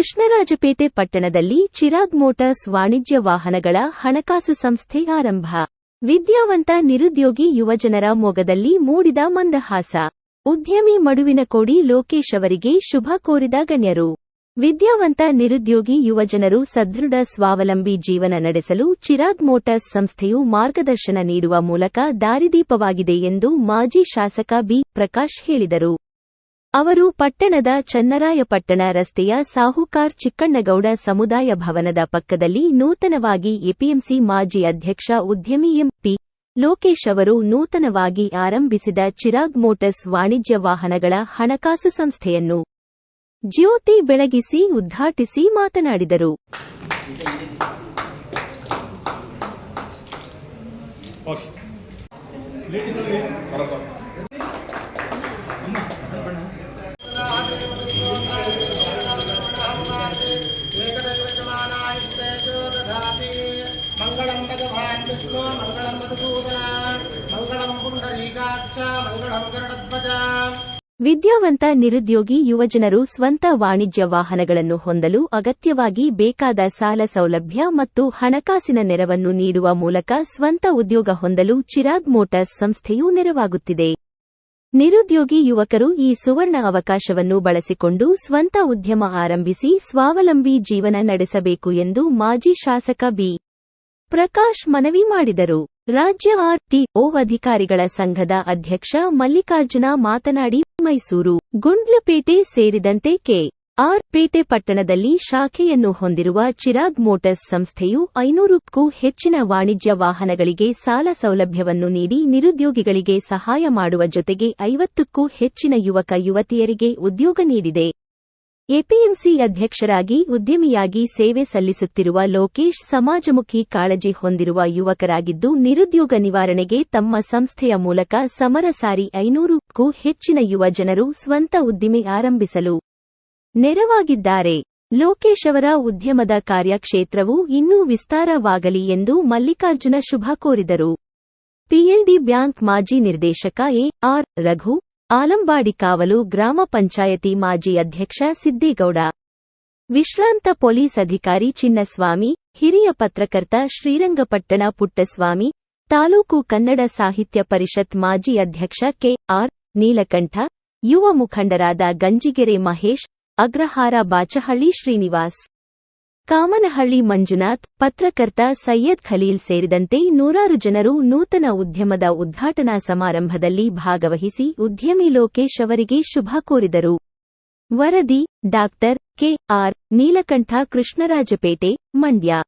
ಕೃಷ್ಣರಾಜಪೇಟೆ ಪಟ್ಟಣದಲ್ಲಿ ಚಿರಾಗ್ ಮೋಟಾರ್ಸ್ ವಾಣಿಜ್ಯ ವಾಹನಗಳ ಹಣಕಾಸು ಸಂಸ್ಥೆ ಆರಂಭ. ವಿದ್ಯಾವಂತ ನಿರುದ್ಯೋಗಿ ಯುವಜನರ ಮೊಗದಲ್ಲಿ ಮೂಡಿದ ಮಂದಹಾಸ. ಉದ್ಯಮಿ ಮಡುವಿನ ಕೋಡಿ ಲೋಕೇಶ್ ಅವರಿಗೆ ಶುಭ ಕೋರಿದ ಗಣ್ಯರು. ವಿದ್ಯಾವಂತ ನಿರುದ್ಯೋಗಿ ಯುವಜನರು ಸದೃಢ ಸ್ವಾವಲಂಬಿ ಜೀವನ ನಡೆಸಲು ಚಿರಾಗ್ ಮೋಟಾರ್ಸ್ ಸಂಸ್ಥೆಯು ಮಾರ್ಗದರ್ಶನ ನೀಡುವ ಮೂಲಕ ದಾರಿದೀಪವಾಗಿದೆ ಎಂದು ಮಾಜಿ ಶಾಸಕ ಬಿ. ಪ್ರಕಾಶ್ ಹೇಳಿದರು. ಅವರು ಪಟ್ಟಣದ ಚನ್ನರಾಯಪಟ್ಟಣ ರಸ್ತೆಯ ಸಾಹುಕಾರ್ ಚಿಕ್ಕಣ್ಣಗೌಡ ಸಮುದಾಯ ಭವನದ ಪಕ್ಕದಲ್ಲಿ ನೂತನವಾಗಿ ಎಪಿಎಂಸಿ ಮಾಜಿ ಅಧ್ಯಕ್ಷ ಉದ್ಯಮಿ ಎಂಪಿ ಲೋಕೇಶ್ ಅವರು ನೂತನವಾಗಿ ಆರಂಭಿಸಿದ ಚಿರಾಗ್ ಮೋಟರ್ಸ್ ವಾಣಿಜ್ಯ ವಾಹನಗಳ ಹಣಕಾಸು ಸಂಸ್ಥೆಯನ್ನು ಜ್ಯೋತಿ ಬೆಳಗಿಸಿ ಉದ್ಘಾಟಿಸಿ ಮಾತನಾಡಿದರು. ವಿದ್ಯಾವಂತ ನಿರುದ್ಯೋಗಿ ಯುವಜನರು ಸ್ವಂತ ವಾಣಿಜ್ಯ ವಾಹನಗಳನ್ನು ಹೊಂದಲು ಅಗತ್ಯವಾಗಿ ಬೇಕಾದ ಸಾಲ ಸೌಲಭ್ಯ ಮತ್ತು ಹಣಕಾಸಿನ ನೆರವನ್ನು ನೀಡುವ ಮೂಲಕ ಸ್ವಂತ ಉದ್ಯೋಗ ಹೊಂದಲು ಚಿರಾಗ್ ಮೋಟಾರ್ಸ್ ಸಂಸ್ಥೆಯು ನೆರವಾಗುತ್ತಿದೆ. ನಿರುದ್ಯೋಗಿ ಯುವಕರು ಈ ಸುವರ್ಣ ಅವಕಾಶವನ್ನು ಬಳಸಿಕೊಂಡು ಸ್ವಂತ ಉದ್ಯಮ ಆರಂಭಿಸಿ ಸ್ವಾವಲಂಬಿ ಜೀವನ ನಡೆಸಬೇಕು ಎಂದು ಮಾಜಿ ಶಾಸಕ ಬಿ. ಪ್ರಕಾಶ್ ಮನವಿ ಮಾಡಿದರು. ರಾಜ್ಯ ಆರ್ಟಿಒ ಅಧಿಕಾರಿಗಳ ಸಂಘದ ಅಧ್ಯಕ್ಷ ಮಲ್ಲಿಕಾರ್ಜುನ ಮಾತನಾಡಿ, ಮೈಸೂರು, ಗುಂಡ್ಲುಪೇಟೆ ಸೇರಿದಂತೆ ಕೆ. ಆರ್. ಪೇಟೆ ಪಟ್ಟಣದಲ್ಲಿ ಶಾಖೆಯನ್ನು ಹೊಂದಿರುವ ಚಿರಾಗ್ ಮೋಟರ್ಸ್ ಸಂಸ್ಥೆಯು ಐನೂರಕ್ಕೂ ಹೆಚ್ಚಿನ ವಾಣಿಜ್ಯ ವಾಹನಗಳಿಗೆ ಸಾಲ ಸೌಲಭ್ಯವನ್ನು ನೀಡಿ ನಿರುದ್ಯೋಗಿಗಳಿಗೆ ಸಹಾಯ ಮಾಡುವ ಜೊತೆಗೆ ಐವತ್ತಕ್ಕೂ ಹೆಚ್ಚಿನ ಯುವಕ ಯುವತಿಯರಿಗೆ ಉದ್ಯೋಗ ನೀಡಿದೆ. ಎಪಿಎಂಸಿ ಅಧ್ಯಕ್ಷರಾಗಿ ಉದ್ಯಮಿಯಾಗಿ ಸೇವೆ ಸಲ್ಲಿಸುತ್ತಿರುವ ಲೋಕೇಶ್ ಸಮಾಜಮುಖಿ ಕಾಳಜಿ ಹೊಂದಿರುವ ಯುವಕರಾಗಿದ್ದು ನಿರುದ್ಯೋಗ ನಿವಾರಣೆಗೆ ತಮ್ಮ ಸಂಸ್ಥೆಯ ಮೂಲಕ ಸಮರ ಸಾರಿ ಐನೂರಕ್ಕೂ ಹೆಚ್ಚಿನ ಯುವ ಜನರು ಸ್ವಂತ ಉದ್ದಿಮೆ ಆರಂಭಿಸಲು ನೆರವಾಗಿದ್ದಾರೆ. ಲೋಕೇಶ್ ಅವರ ಉದ್ಯಮದ ಕಾರ್ಯಕ್ಷೇತ್ರವು ಇನ್ನೂ ವಿಸ್ತಾರವಾಗಲಿ ಎಂದು ಮಲ್ಲಿಕಾರ್ಜುನ ಶುಭ ಕೋರಿದರು. ಪಿಎಲ್ಡಿ ಬ್ಯಾಂಕ್ ಮಾಜಿ ನಿರ್ದೇಶಕ ಎ ಆರ್ ರಘು ಆಲಂಬಾಡಿ ಕಾವಲು ಗ್ರಾಮ ಪಂಚಾಯತಿ ಮಾಜಿ ಅಧ್ಯಕ್ಷ ಸಿದ್ದೇಗೌಡ. ವಿಶ್ರಾಂತ ಪೊಲೀಸ್ ಅಧಿಕಾರಿ ಚಿನ್ನಸ್ವಾಮಿ, ಹಿರಿಯ ಪತ್ರಕರ್ತ ಶ್ರೀರಂಗಪಟ್ಟಣ ಪುಟ್ಟಸ್ವಾಮಿ, ತಾಲೂಕು ಕನ್ನಡ ಸಾಹಿತ್ಯ ಪರಿಷತ್ ಮಾಜಿ ಅಧ್ಯಕ್ಷ ಕೆಆರ್ ನೀಲಕಂಠ, ಯುವ ಮುಖಂಡರಾದ ಗಂಜಿಗೆರೆ ಮಹೇಶ್, ಅಗ್ರಹಾರ ಬಾಚಹಳ್ಳಿ ಶ್ರೀನಿವಾಸ್. ಕಾಮನಹಳ್ಳಿ ಮಂಜುನಾಥ್, ಪತ್ರಕರ್ತ ಸೈಯದ್ ಖಲೀಲ್ ಸೇರಿದಂತೆ ನೂರಾರು ಜನರು ನೂತನ ಉದ್ಯಮದ ಉದ್ಘಾಟನಾ ಸಮಾರಂಭದಲ್ಲಿ ಭಾಗವಹಿಸಿ ಉದ್ಯಮಿ ಲೋಕೇಶ್ ಅವರಿಗೆ ಶುಭ ಕೋರಿದರು. ವರದಿ, ಡಾಕ್ಟರ್ ಕೆಆರ್ ನೀಲಕಂಠ ಕೃಷ್ಣರಾಜಪೇಟೆ, ಮಂಡ್ಯ.